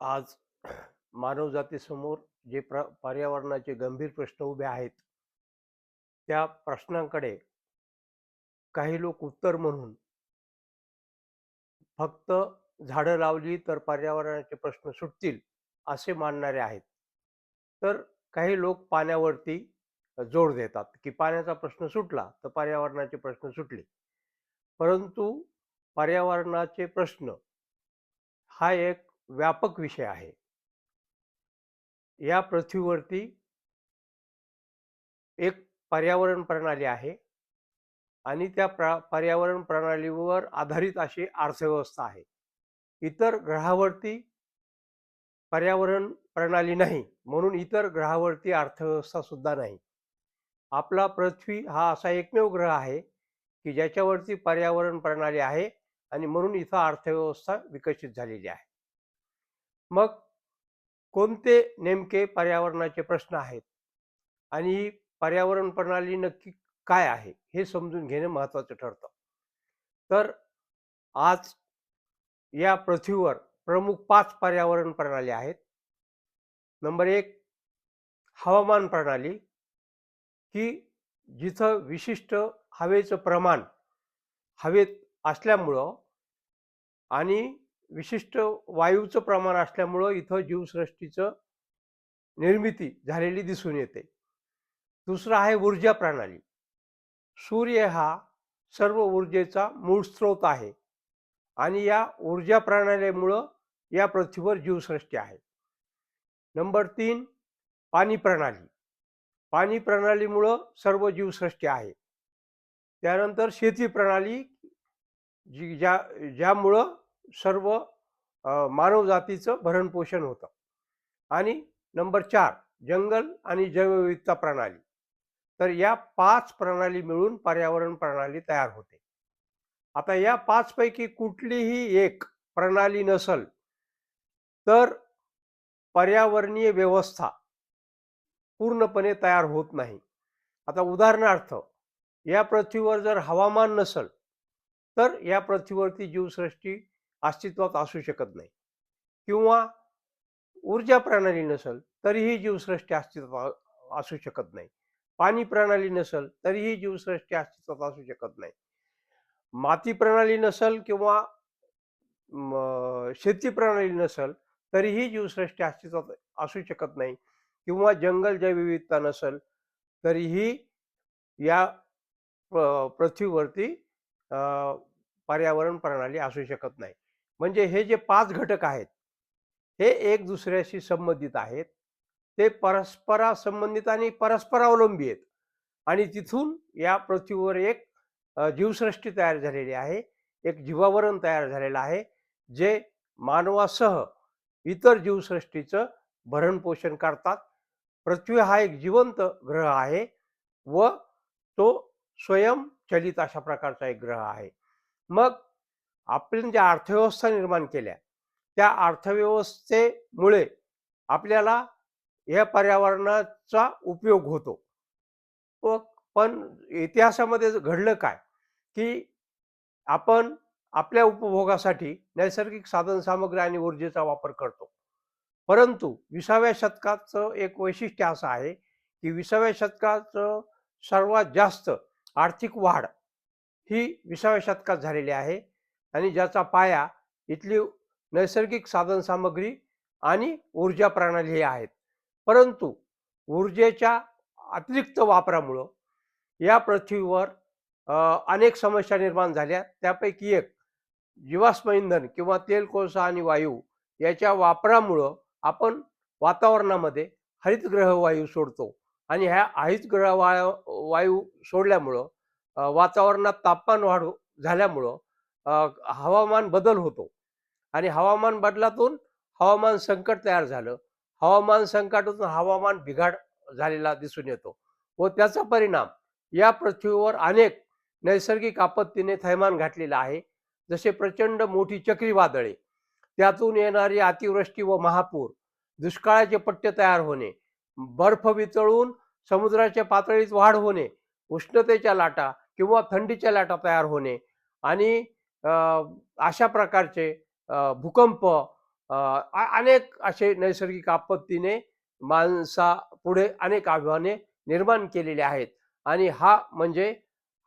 आज मानवजातीसमोर जे प्र पर्यावरणाचे गंभीर प्रश्न उभे आहेत त्या प्रश्नांकडे काही लोक उत्तर म्हणून फक्त झाडं लावली तर पर्यावरणाचे प्रश्न सुटतील असे मानणारे आहेत. तर काही लोक पाण्यावरती जोर देतात की पाण्याचा प्रश्न सुटला तर पर्यावरणाचे प्रश्न सुटले. परंतु पर्यावरणाचे प्रश्न हा एक व्यापक विषय आहे. या पृथ्वीवरती एक पर्यावरण प्रणाली आहे आणि त्या प्रा पर्यावरण प्रणालीवर आधारित अशी अर्थव्यवस्था आहे. इतर ग्रहावरती पर्यावरण प्रणाली नाही म्हणून इतर ग्रहावरती अर्थव्यवस्था सुद्धा नाही. आपला पृथ्वी हा असा एकमेव ग्रह आहे की ज्याच्यावरती पर्यावरण प्रणाली आहे आणि म्हणून इथं अर्थव्यवस्था विकसित झालेली आहे. मग कोणते नेमके पर्यावरणाचे प्रश्न आहेत? आणि ही पर्यावरण प्रणाली नक्की काय आहे? हे समजून घेणे महत्त्वाचं ठरतं. तर आज या पृथ्वीवर प्रमुख पाच पर्यावरण प्रणाली आहेत. नंबर एक हवामान प्रणाली की जिथं विशिष्ट हवेचं प्रमाण हवेत असल्यामुळं आणि विशिष्ट वायूचं प्रमाण असल्यामुळं इथं जीवसृष्टीचं निर्मिती झालेली दिसून येते. दुसरं आहे ऊर्जा प्रणाली. सूर्य हा सर्व ऊर्जेचा मूळ स्रोत आहे आणि या ऊर्जा प्रणालीमुळं या पृथ्वीवर जीवसृष्टी आहे. नंबर तीन पाणी प्रणाली. पाणी प्रणालीमुळं सर्व जीवसृष्टी आहे. त्यानंतर शेती प्रणाली जी ज्या ज्यामुळं सर्व मानवजातीचं भरणपोषण होतं. आणि नंबर चार जंगल आणि जैवविविधता प्रणाली. तर या पाच प्रणाली मिळून पर्यावरण प्रणाली तयार होते. आता या पाचपैकी कुठलीही एक प्रणाली नसल तर पर्यावरणीय व्यवस्था पूर्णपणे तयार होत नाही. आता उदाहरणार्थ या पृथ्वीवर जर हवामान नसल तर या पृथ्वीवरती जीवसृष्टी अस्तित्वात असू शकत नाही. किंवा ऊर्जा प्रणाली नसल तरीही जीवसृष्टी अस्तित्वात असू शकत नाही. पाणी प्रणाली नसल तरीही जीवसृष्टी अस्तित्वात असू शकत नाही. माती प्रणाली नसल किंवा शेती प्रणाली नसल तरीही जीवसृष्टी अस्तित्वात असू शकत नाही. किंवा जंगल जैवविविधता नसल तरीही या पृथ्वीवरती पर्यावरण प्रणाली असू शकत नाही. म्हणजे हे जे पाच घटक आहेत हे एक दुसऱ्याशी संबंधित आहेत. ते परस्परा संबंधित आणि परस्परावलंबी आहेत. आणि तिथून या पृथ्वीवर एक जीवसृष्टी तयार झालेली आहे. एक जीवावरण तयार झालेलं आहे जे मानवासह इतर जीवसृष्टीचं भरणपोषण करतात. पृथ्वी हा एक जिवंत ग्रह आहे व तो स्वयंचलित अशा प्रकारचा एक ग्रह आहे. मग आपण ज्या अर्थव्यवस्था निर्माण केल्या त्या अर्थव्यवस्थेमुळे आपल्याला या पर्यावरणाचा उपयोग होतो. व पण इतिहासामध्ये घडलं काय? की आपण आपल्या उपभोगासाठी नैसर्गिक साधनसामग्री आणि ऊर्जेचा वापर करतो. परंतु विसाव्या शतकाचं एक वैशिष्ट्य असं आहे की विसाव्या शतकाचं सर्वात जास्त आर्थिक वाढ ही विसाव्या शतकात झालेली आहे. आणि ज्याचा पाया इथली नैसर्गिक साधनसामग्री आणि ऊर्जा प्रणाली हे आहेत. परंतु ऊर्जेच्या अतिरिक्त वापरामुळं या पृथ्वीवर अनेक समस्या निर्माण झाल्या. त्यापैकी एक जीवाश्म इंधन किंवा तेल कोळसा आणि वायू याच्या वापरामुळं आपण वातावरणामध्ये हरितग्रह वायू सोडतो. आणि ह्या हरितग्रह वायू वायू सोडल्यामुळं वातावरणात तापमान वाढ झाल्यामुळं हवामान बदल होतो. आणि हवामान बदलातून हवामान संकट तयार झालं. हवामान संकटातून हवामान बिघाड झालेला दिसून येतो व त्याचा परिणाम या पृथ्वीवर अनेक नैसर्गिक आपत्तीने थैमान घातलेला आहे. जसे प्रचंड मोठी चक्रीवादळे त्यातून येणारी अतिवृष्टी व महापूर दुष्काळाचे पट्टे तयार होणे बर्फ वितळून समुद्राच्या पातळीत वाढ होणे उष्णतेच्या लाटा किंवा थंडीच्या लाटा तयार होणे आणि अशा प्रकारचे भूकंप अनेक असे नैसर्गिक आपत्तीने माणसा पुढे अनेक आव्हाने निर्माण केलेली आहेत. आणि हा म्हणजे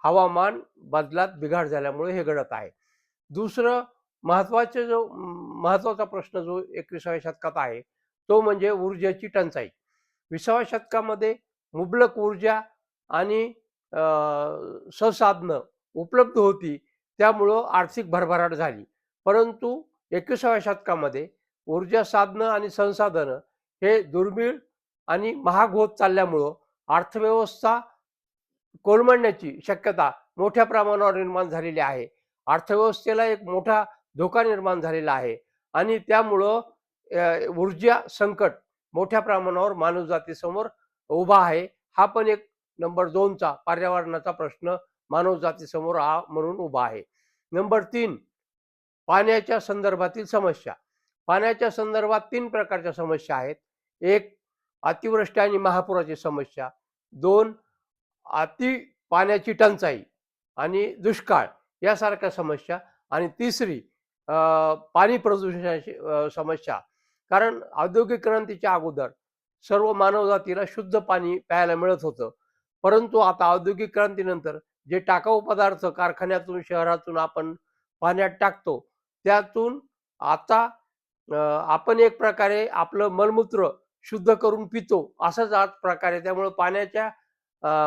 हवामान बदलात बिघाड झाल्यामुळे हे घडत आहे. दुसरं महत्त्वाचे जो महत्त्वाचा महत्त्वाचा प्रश्न जो एकविसाव्या शतकात आहे तो म्हणजे ऊर्जेची टंचाई. विसाव्या शतकामध्ये मुबलक ऊर्जा आणि संसाधनं उपलब्ध होती. त्यामुळं आर्थिक भरभराट झाली. परंतु एकविसाव्या शतकामध्ये ऊर्जा साधनं आणि संसाधनं हे दुर्मिळ आणि महाग होत चालल्यामुळं अर्थव्यवस्था कोलमडण्याची शक्यता मोठ्या प्रमाणावर निर्माण झालेली आहे. अर्थव्यवस्थेला एक मोठा धोका निर्माण झालेला आहे आणि त्यामुळं ऊर्जा संकट मोठ्या प्रमाणावर मानवजातीसमोर उभा आहे. हा पण एक नंबर दोनचा पर्यावरणाचा प्रश्न मानवजातीसमोर हा म्हणून उभा आहे. नंबर तीन पाण्याच्या संदर्भातील समस्या. पाण्याच्या संदर्भात तीन प्रकारच्या समस्या आहेत. एक अतिवृष्टी आणि महापुराची समस्या. दोन अति पाण्याची टंचाई आणि दुष्काळ यासारख्या समस्या. आणि तिसरी पाणी प्रदूषणाची समस्या. कारण औद्योगिक क्रांतीच्या अगोदर सर्व मानवजातीला शुद्ध पाणी प्यायला मिळत होतं. परंतु आता औद्योगिक क्रांतीनंतर जे टाकाऊ पदार्थ कारखान्यातून शहरातून आपण पाण्यात टाकतो त्यातून आता आपण एक प्रकारे आपलं मलमूत्र शुद्ध करून पितो असंच आज प्रकारे त्यामुळे पाण्याच्या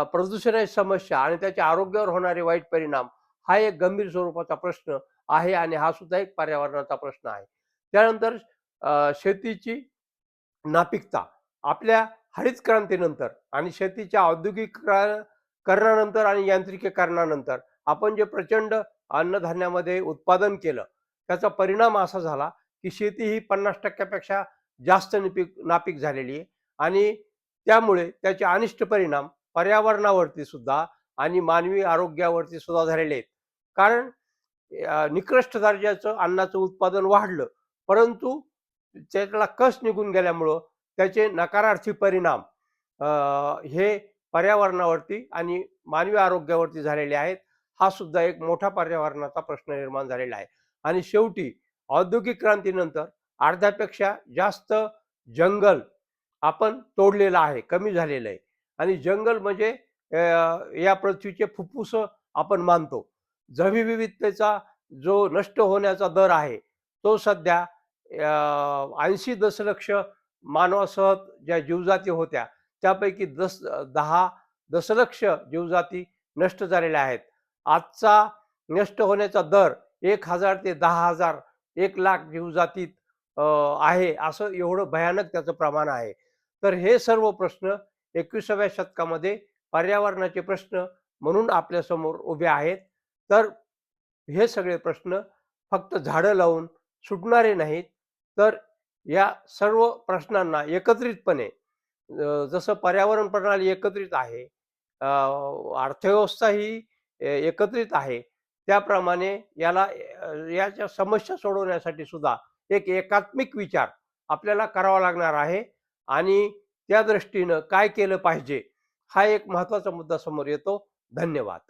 प्रदूषणाची समस्या आणि त्याच्या आरोग्यावर होणारे वाईट परिणाम हा एक गंभीर स्वरूपाचा प्रश्न आहे आणि हा सुद्धा एक पर्यावरणाचा प्रश्न आहे. त्यानंतर शेतीची नापिकता. आपल्या हरित क्रांतीनंतर आणि शेतीच्या औद्योगिक करणानंतर आणि यांत्रिकीकरणानंतर आपण जे प्रचंड अन्नधान्यामध्ये उत्पादन केलं त्याचा परिणाम असा झाला की शेती ही पन्नास टक्क्यापेक्षा जास्त निपीक नापीक झालेली आहे. आणि त्यामुळे त्याचे अनिष्ट परिणाम पर्यावरणावरती सुद्धा आणि मानवी आरोग्यावरती सुद्धा झालेले आहेत. कारण निकृष्ट दर्जाचं अन्नाचं उत्पादन वाढलं परंतु त्याला कस निघून गेल्यामुळं त्याचे नकारार्थी परिणाम हे पर्यावरणावरती आणि मानवी आरोग्यावरती झालेले आहेत हा सुद्धा एक मोठा पर्यावरणाचा प्रश्न निर्माण झालेला आहे. आणि शेवटी औद्योगिक क्रांतीनंतर अर्ध्यापेक्षा जास्त जंगल आपण तोडलेलं आहे कमी झालेलं आहे. आणि जंगल म्हणजे या पृथ्वीचे फुफ्फुस आपण मानतो. जैवविविधतेचा जो नष्ट होण्याचा दर आहे तो सध्या ऐंशी दशलक्ष मानवासह ज्या जीवजाती होत्या त्यापैकी दस दहा दशलक्ष जीवजाती नष्ट झालेल्या आहेत. आजचा नष्ट होण्याचा दर एक हजार ते दहा हजार एक लाख जीवजातीत आहे असं एवढं भयानक त्याचं प्रमाण आहे. तर हे सर्व प्रश्न एकविसाव्या शतकामध्ये पर्यावरणाचे प्रश्न म्हणून आपल्यासमोर उभे आहेत. तर हे सगळे प्रश्न फक्त झाडं लावून सुटणारे नाहीत. तर या सर्व प्रश्नांना एकत्रितपणे जसं पर्यावरण प्रणाली एकत्रित आहे अर्थव्यवस्था ही एकत्रित आहे त्याप्रमाणे याला याच्या समस्या सोडवण्यासाठी सुद्धा एक एकात्मिक विचार आपल्याला करावा लागणार आहे आणि त्या दृष्टीनं काय केलं पाहिजे हा एक महत्त्वाचा मुद्दा समोर येतो. धन्यवाद.